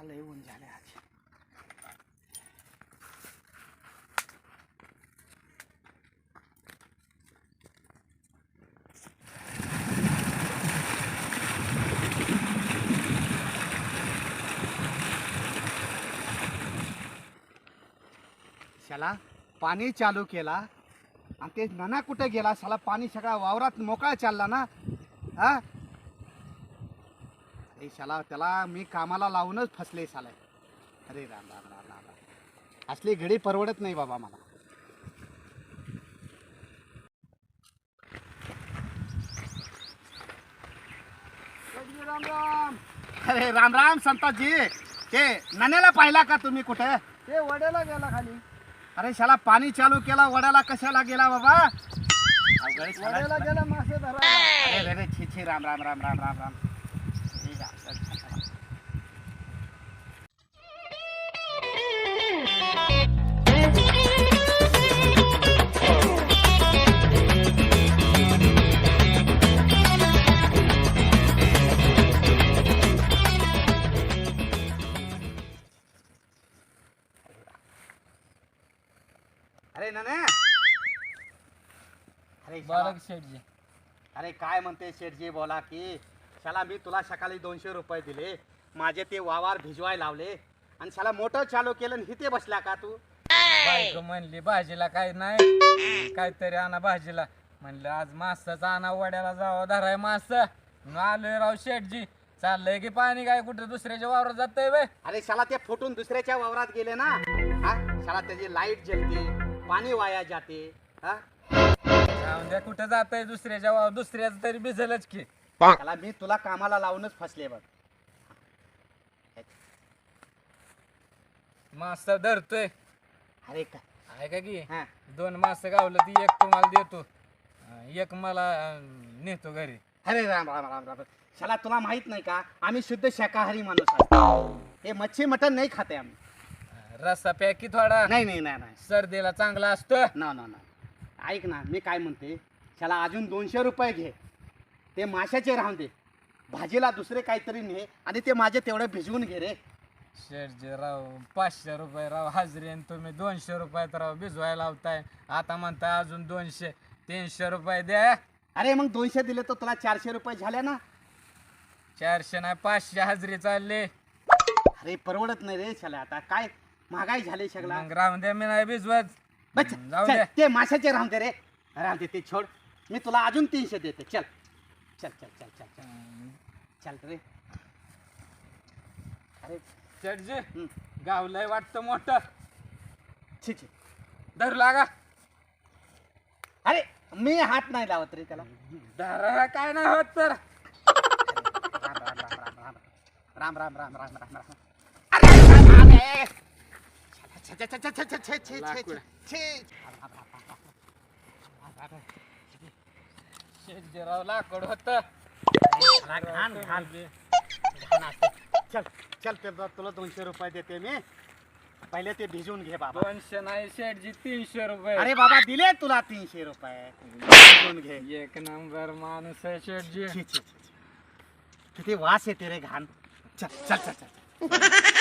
हा लय ऊन झाले आज. त्याला पाणी चालू केला आणि ते नना कुठे गेला? साला पाणी सगळा वावरात मोकळा चालला ना? हा? अरे शाला त्याला मी कामाला लावूनच फसले शाला. अरे राम राम राम राम राम. असली घडी परवडत नाही बाबा मला. राम राम. अरे राम राम संताजी. ते नण्याला पाहिला का तुम्ही कुठे? ते वड्याला गेला खाली. अरे शाला पाणी चालू केला वड्याला कशाला गेला बाबा. वड्याला गेला मासे धरा अरे रे रे छी छी Ram Ram Ram Ram Ram Ram. já, já, já. अरे ना अरे बोला की शेटजी अरे काय म्हणते शेटजी बोला की शाला मी तुला सकाळी दोनशे रुपये दिले. माझे ते वावर भिजवाय लावले. आणि शाला मोटर चालू केलं आणि इथे बसला का तू? बायको म्हणली भाजीला काय नाही काहीतरी आणा भाजीला. म्हणलं आज मासाचा आणा वड्याला जावं धराय मास. आलोय राव शेटजी चाललंय की पाणी काय कुठे दुसऱ्याच्या वावरात जातंय वे अरे शाला ते फुटून दुसऱ्याच्या वावरात गेले ना. हा? शाला त्याची लाइट जलते पाणी वाया जाते. हा? जाऊन द्या कुठं जातंय दुसऱ्याच्या वावर दुसऱ्याच तरी भिजलच की. शाला मी तुला कामाला लावूनच फसले बघ. मास धरतोय. अरे का? आहे का की? हा. दोन मास गावलं ती एक तुम्हाला देतो. अं, एक मला अं, नेतो घरी. अरे राम राम राम राम. शाला तुला माहीत नाही का? आम्ही शुद्ध शाकाहारी माणूस आहोत. हे मच्छी मटण नाही खाते आम्ही. रस्सा पॅकी थोडा. नाही नाही नाही नाही. सर्दीला चांगला असतो. ना ना ना. ऐक ना मी काय म्हणते? त्याला अजून दोनशे रुपये घे. ते माशाचे राहून दे. भाजीला दुसरे काहीतरी ने आणि ते माझे तेवढे भिजवून घे रे. शेटजी राव पाचशे रुपये राव हाजरी आणि तुम्ही दोनशे रुपयात राव भिजवायला लावताय. आता म्हणताय अजून दोनशे तीनशे रुपये द्या. अरे मग दोनशे दिले तर तुला चारशे रुपये झाले ना? चारशे नाही पाचशे हाजरी चालले. अरे परवडत नाही रे शाला आता. काय महागाई झाली सगळा मग राहून द्या मी नाही भिजवत. जाऊ चल, द्या. ते माशाचे राहून दे रे. राहून दे ते छोड. मी तुला अजून तीनशे देते. चल. चल चल चल चल चल. चल रे. अरे शेटजी हं, गावलंय वाटतं मोठं. छी छी. धरू लागा. अरे मी हात नाही लावत रे त्याला. धरा काय नाही होत तर. राम राम राम राम राम राम राम. राम अरे. छे, छे, छे, छे, छे, छे, छे, छे, छे, लाकूड. छे. शेटजी राव लाकड होत घाण, घाण, घाण. घाण असते. चल चल ते तुला दोनशे रुपये देते मी पहिले ते भिजवून घे बाबा दोनशे नाही शेटजी तीनशे रुपये अरे बाबा दिले तुला तीनशे रुपये भिजवून घे एक नंबर माणूस आहे शेटजी छी, छी, छी, छी. किती वास येते रे घाण चल चल चल चल